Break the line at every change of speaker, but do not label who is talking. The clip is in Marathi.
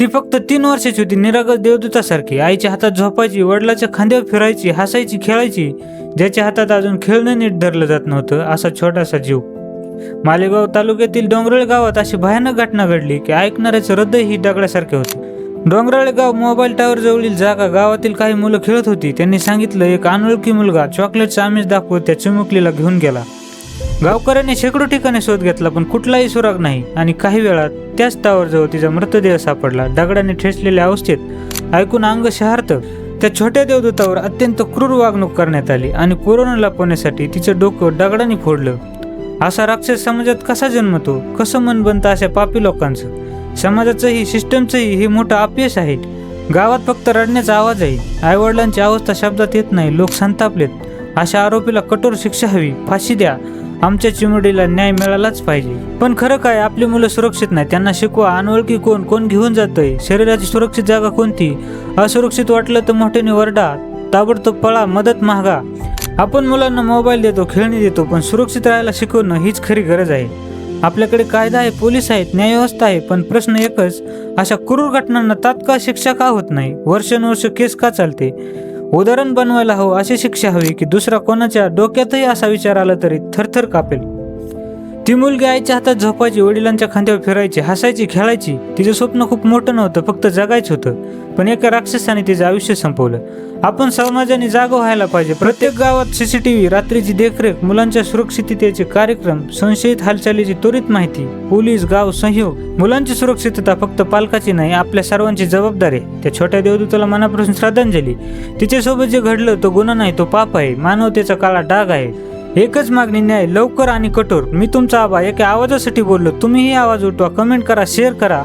ती फक्त तीन वर्षाची होती. निरागस देवदूतासारखी. आईच्या हातात झोपायची वडिलाच्या खांद्यावर फिरायची हसायची खेळायची ज्याच्या हातात अजून खेळणं नीट धरलं जात नव्हतं असा छोटासा जीव. मालेगाव तालुक्यातील डोंगरळ गावात अशी भयानक घटना घडली की ऐकणाऱ्याचं हृदय ही दगडासारखे होते. डोंगराळे गाव मोबाईल टावर जवळील जागा गावातील काही मुलं खेळत होती. त्यांनी सांगितलं एक अनोळखी मुलगा चॉकलेटचा आमिष दाखवत त्या चिमुकलीला घेऊन गेला. गावकऱ्यांनी शेकडो ठिकाणी शोध घेतला पण कुठलाही सुराग नाही. आणि काही वेळात त्याच टावरजवळ तिचा मृतदेह सापडला. दगडाने ठेचलेल्या अवस्थेत ऐकून अंग शहारतं त्या छोट्या देवदूतावर अत्यंत क्रूर वागणूक करण्यात आली आणि कोरोना लपवण्यासाठी तिचं डोकं दगडाने फोडलं. असा राक्षस समाजात कसा जन्मतो कसं मन बनतं अशा पापी लोकांचं? समाजाचंही सिस्टमचंही हे मोठं अपयश आहे. गावात फक्त रडण्याचा आवाज आहे. आईवडिलांची अवस्था शब्दात येत नाही. लोक संतापलेत. अशा आरोपीला कठोर शिक्षा हवी. फाशी द्या. आमच्या चिमुडीला न्याय मिळालाच पाहिजे. पण खरं काय आपली मुलं सुरक्षित नाही त्यांना शिकवा. अनोळखी कोण? कोण घेऊन जातंय? शरीराची सुरक्षित जागा कोणती? असुरक्षित वाटलं तर मोठ्याने वरडा. ताबडतोब पळा मदत महागा आपण मुलांना मोबाईल देतो खेळणी देतो पण सुरक्षित राहायला शिकवणं हीच खरी गरज आहे. आपल्याकडे कायदा आहे पोलीस आहेत न्यायव्यवस्था आहे पण प्रश्न एकच अशा क्रूर घटनांना तात्काळ शिक्षा का होत नाही? वर्षानुवर्ष केस का चालते? उदाहरण बनवायला हवं अशी शिक्षा हवी की दुसरा कोणाच्या डोक्यातही असा विचार आला तरी थरथर कापेल. ती मुलगी आईच्या हातात झोपायची वडिलांच्या खांद्यावर फिरायची हसायची खेळायची. तिचं स्वप्न खूप मोठं नव्हतं फक्त जगायचं होतं. पण एका राक्षसाने तिचं आयुष्य संपवलं. आपण समाजाने जाग व्हायला पाहिजे. प्रत्येक गावात सीसीटीव्ही रात्रीची देखरेख मुलांच्या सुरक्षिततेचे कार्यक्रम संशयित हालचालीची त्वरित माहिती पोलीस गाव सहयोग मुलांची सुरक्षितता फक्त पालकाची नाही आपल्या सर्वांची जबाबदारी. त्या छोट्या देवदूताला मनापासून श्रद्धांजली. तिच्यासोबत जे घडलं तो गुन्हा नाही तो पाप आहे. मानवतेचा काळा डाग आहे. एकच मागणी न्याय लवकर आणि कठोर. मी तुमचा आबा एका आवाजासाठी बोललो. तुम्हीही आवाज उठवा कमेंट करा शेअर करा.